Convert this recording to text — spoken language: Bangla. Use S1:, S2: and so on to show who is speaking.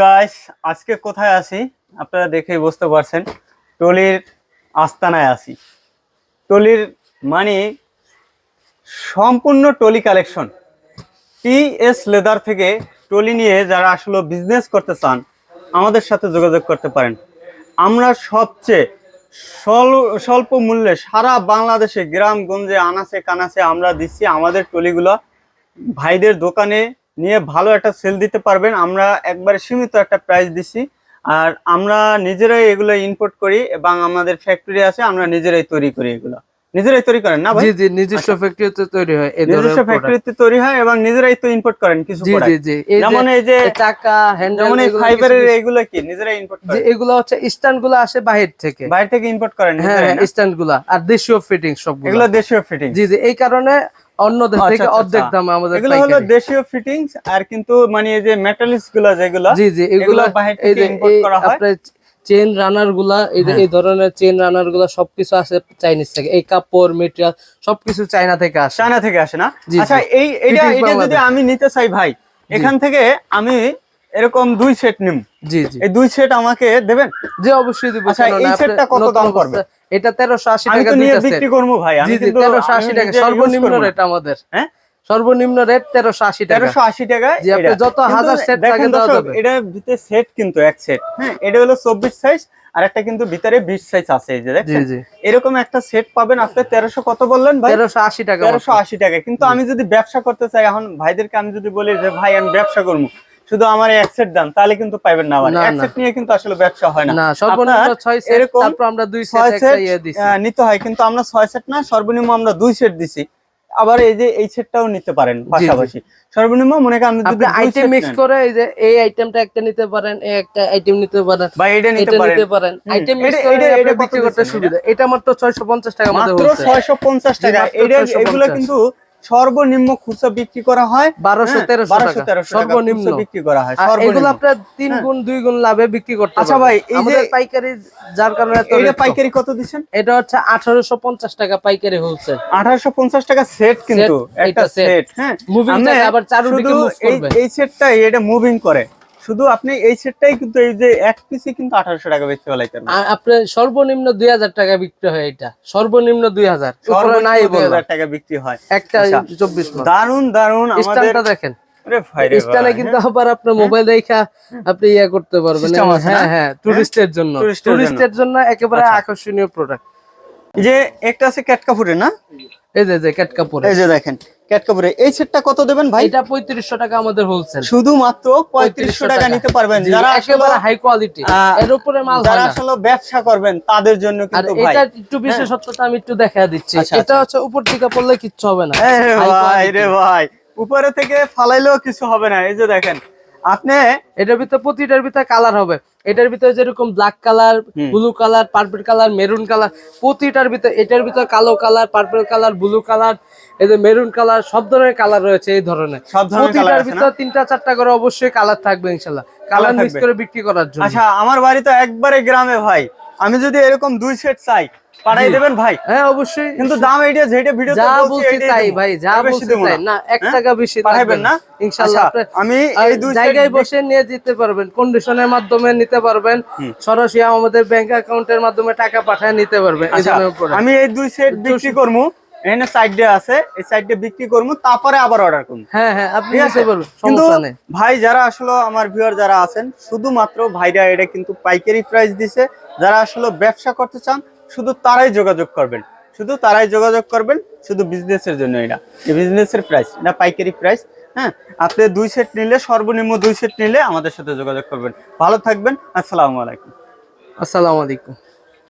S1: গাইস আজকে কোথায় আছি? আপনারা দেখেই বুঝতে পারছেন। টলির আস্তানায় আছি। টলির মানে সম্পূর্ণ trolley collection. T S leather থেকে টলি নিয়ে যারা আসলে বিজনেস করতে চান, আমাদের সাথে যোগাযোগ করতে পারেন। আমরা সবচেয়ে স্বল- স্বল্প মূল্যে সারা বাংলাদেশে, গ্রামগঞ্জে, আনাচে কানাচে আমরা দিচ্ছি আমাদের টলিগুলো। ভাইদের দোকানে নিয়ে ভালো একটা সেল দিতে পারবেন। আমরা একবারে সীমিত একটা প্রাইস দিছি। আর আমরা নিজেরাই এগুলো ইম্পোর্ট করি এবং আমাদের ফ্যাক্টরি আছে আমরা নিজেরাই তৈরি করি এগুলো। নিজেরাই তৈরি করেন না ভাই?
S2: জি জি নিজস্ব ফ্যাক্টরিতে তৈরি হয় এই ধরনের
S1: নিজস্ব। ফ্যাক্টরিতে তৈরি হয় এবং নিজেরাই তো ইম্পোর্ট করেন কিছু
S2: জি জি জি এই যে
S1: যেমন এই যে
S2: চাকা হ্যান্ডেল
S1: যেমন এই ফাইবারের এগুলো কি? নিজেরাই ইম্পোর্ট
S2: যে
S1: করেন?
S2: এগুলো হচ্ছে স্ট্যান্ডগুলো আসে বাহির থেকে।
S1: বাইরে থেকে ইম্পোর্ট করেন
S2: হ্যাঁ
S1: নিজেরাই না?
S2: স্ট্যান্ডগুলা। আর দেশীয় ফিটিং সবগুলো।
S1: এগুলো দেশীয় ফিটিং
S2: জি জি এই কারণে অন্য দেশ
S1: আচ্ছা,
S2: থেকে
S1: আচ্ছা,
S2: অর্ধেক
S1: আচ্ছা।
S2: দামে আমাদের
S1: এগুলো হলো দেশীয় ফিটিংস আর কিন্তু মানে এই যে গুলো যেগুলো
S2: জি জি এগুলো এই
S1: থেকে
S2: এই
S1: করা হয়?
S2: চেন রানারগুলা এই
S1: হ্যাঁ।
S2: ধরনের চেন রানারগুলা সবকিছু আসে চাইনিজ থেকে এই কাপড় মেটেরিয়াল সবকিছু চাইনা থেকে আসে
S1: চায়না থেকে আসে না আচ্ছা। এই এটা এটা যদি আমি নিতে চাই ভাই এখান থেকে আমি এরকম দুই সেট নিম
S2: জি জি
S1: এই দুই সেট আমাকে দেবেন
S2: জি অবশ্যই দিব
S1: আচ্ছা, এই সেটটা কত দাম পড়বে?
S2: এটা তেরোশো আশি টাকা
S1: নিয়ে বিক্রি করব ভাই কিন্তু
S2: তেরোশো আশি টাকা সর্বনিম্ন রেট আমাদের।
S1: হ্যাঁ?
S2: সর্বনিম্ন রেট তেরোশো আশি টাকা।
S1: তেরোশো আশি টাকায়।
S2: যত হাজার
S1: দর্শক,
S2: যাবে।
S1: এটা ভিতরে সেট কিন্তু এক সেট হ্যাঁ এটা হলো চব্বিশ সাইজ আর একটা কিন্তু ভিতরে বিশ সাইজ আছে এই যে দেখছেন? এরকম একটা সেট পাবেন আপনি তেরোশো কত বললেন ভাই?
S2: তেরোশো আশি টাকা
S1: তেরোশো আশি টাকা কিন্তু আমি যদি ব্যবসা করতে চাই এখন ভাইদেরকে আমি যদি বলি যে ভাই আমি ব্যবসা করব। শুধু আমার এক সেট দাম তাহলে কিন্তু পাইবেন না
S2: না,
S1: এক সেট নিয়ে কিন্তু আসলে ব্যবসা হয় না।
S2: না সর্বনিম্ন
S1: আপনার
S2: ছয় সেট
S1: এরকম
S2: তারপর আমরা দুই সেট
S1: ছয়
S2: একটা
S1: সেট
S2: ইয়ে দিছি।
S1: নিতে হয় কিন্তু আমরা ছয় সেট না সর্বনিম্ন আমরা দুই সেট দিছি। আবার এই যে এই সেটটাও নিতে পারেন পাশাপাশি। সর্বনিম্ন মনে করেন আপনি
S2: আইটেম মিক্স করে এই যে এই আইটেমটা একটা নিতে পারেন এই একটা আইটেম নিতে পারেন
S1: বা এটা নিতে পারেন।
S2: নিতে পারেন। আইটেম মিক্স করে
S1: এটা-
S2: বিক্রি করতে সুবিধা। এটা মাত্র 650 টাকা আমাদের
S1: মাত্র
S2: হচ্ছে।
S1: ছয়শো পঞ্চাশ টাকা।
S2: মাত্র
S1: এটা এগুলো কিন্তু সর্বনিম্ন খুচরা বিক্রি করা হয়
S2: বারোশো তেরো
S1: বারোশো
S2: তেরো
S1: তেরোশো
S2: সর্বনিম্ন।
S1: সর্বনিম্ন বিক্রি করা হয় সর্বনিম্ন।
S2: এগুলো আপনার তিন
S1: হ্যাঁ।
S2: গুণ দুই গুণ লাভে বিক্রি করতে
S1: আচ্ছা ভাই, এই যে-
S2: পাইকারি যার কারণে
S1: এটা পাইকারি কত দিচ্ছেন?
S2: এটা হচ্ছে 1850 টাকা পাইকারি হচ্ছে।
S1: আঠারোশো পঞ্চাশ টাকা সেট কিন্তু একটা সেট হ্যাঁ।
S2: মুভিং আবার move
S1: এই
S2: করবে।
S1: এই সেটটাই এটা মুভিং করে। শুধু আপনি এই সেটটাই কিন্তু এই যে এক পিসি কিন্তু আঠারোশো টাকা বেচতে পারবেন
S2: আর আপনার সর্বনিম্ন 2000 টাকা বিক্রি হয় এটা। সর্বনিম্ন 2000 উপরে নাই
S1: দুই হাজার টাকা বিক্রি হয়।
S2: একটা
S1: আচ্ছা।
S2: 24 মাস।
S1: দারুণ দারুণ আমাদের
S2: দেখেন। স্টানে কিন্তু আবার আপনার মোবাইল রেখা আপনি ইয়া করতে পারবেন।
S1: না?
S2: হ্যাঁ হ্যাঁ। টুরিস্টের জন্য।
S1: টুরিস্টের জন্য।
S2: একেবারে
S1: আচ্ছা।
S2: আকর্ষণীয় প্রোডাক্ট
S1: যে একটা আছে ক্যাট কাপুরের না?
S2: এই যে যে ক্যাট কাপড়
S1: এই যে দেখেন। ক্যাট এই সেটটা কত দেবেন ভাই?
S2: এটা 3500 টাকা আমাদের হোলসেল
S1: শুধুমাত্র পঁয়ত্রিশশো টাকা নিতে পারবেন। যারা আসলে
S2: একেবারে হাই কোয়ালিটি এর উপরে মাল
S1: যারা আসলে ব্যবসা করবেন তাদের জন্য কিন্তু ভাই
S2: এটা একটু বিশেষত্বটা আমি একটু দেখা দিচ্ছি।
S1: আচ্ছা,
S2: এটা হচ্ছে উপর থেকে পড়লে কিচ্ছু হবে না।
S1: ভাই রে ভাই উপরে থেকে ফালাইলেও কিছু হবে না। এই যে দেখেন আপনি
S2: এটার ভিতরে প্রতিটার ভিতরে কালার হবে। এটার ভিতরে যেরকম black colour blue colour purple colour maroon colour প্রতিটার ভিতরে এটার ভিতরে কালো colour purple colour blue colour এই যে মেরুন কালার সব ধরনের কালার রয়েছে এই ধরনের। প্রতিটার ভিতরে তিনটা চারটা করে অবশ্যই কালার থাকবে ইনশাল্লাহ। কালার মিক্স করে বিক্রি করার জন্য।
S1: আচ্ছা আমার বাড়ি তো একবারে গ্রামে ভাই। আমি যদি এরকম দুই সেট চাই পাঠাই। দেবেন ভাই?
S2: হ্যাঁ অবশ্যই।
S1: কিন্তু দাম এইটা যেটা ভিডিও
S2: যা বলছি তাই ভাই যা বলছি তাই না? এক
S1: হ্যাঁ?
S2: টাকা বেশি
S1: পাঠাইবেন
S2: লাগবে
S1: না।
S2: ইনশাআল্লাহ
S1: আচ্ছা, আমি এই দুই
S2: জায়গায় বসে নিয়ে যেতে পারবেন কন্ডিশনের মাধ্যমে নিতে পারবেন। সরাসরি আমাদের ব্যাংক অ্যাকাউন্টের মাধ্যমে টাকা পাঠিয়ে নিতে পারবেন
S1: আচ্ছা। আমি এই দুই সেট বিক্রি করব। এখানে সাইড আছে এই সাইড বিক্রি করব তারপরে আবার অর্ডার করব।
S2: হ্যাঁ হ্যাঁ আপনি নিতে পারবেন
S1: কিন্তু
S2: সমস্যা নেই।
S1: ভাই যারা আসলে আমার ভিউয়ার যারা আছেন শুধুমাত্র ভাইরা এটা কিন্তু পাইকারি প্রাইস দিছে। যারা আসলে ব্যবসা করতে চান শুধু তারাই যোগাযোগ করবেন। শুধু তারাই যোগাযোগ করবেন, শুধু বিজনেসের জন্য এটা। বিজনেসের প্রাইস না পাইকারি প্রাইস হ্যাঁ? আপনি দুই সেট নিলে, সর্বনিম্ন দুই সেট নিলে আমাদের সাথে যোগাযোগ করবেন। ভালো থাকবেন, আসসালামু আলাইকুম।
S2: আসসালামু আলাইকুম।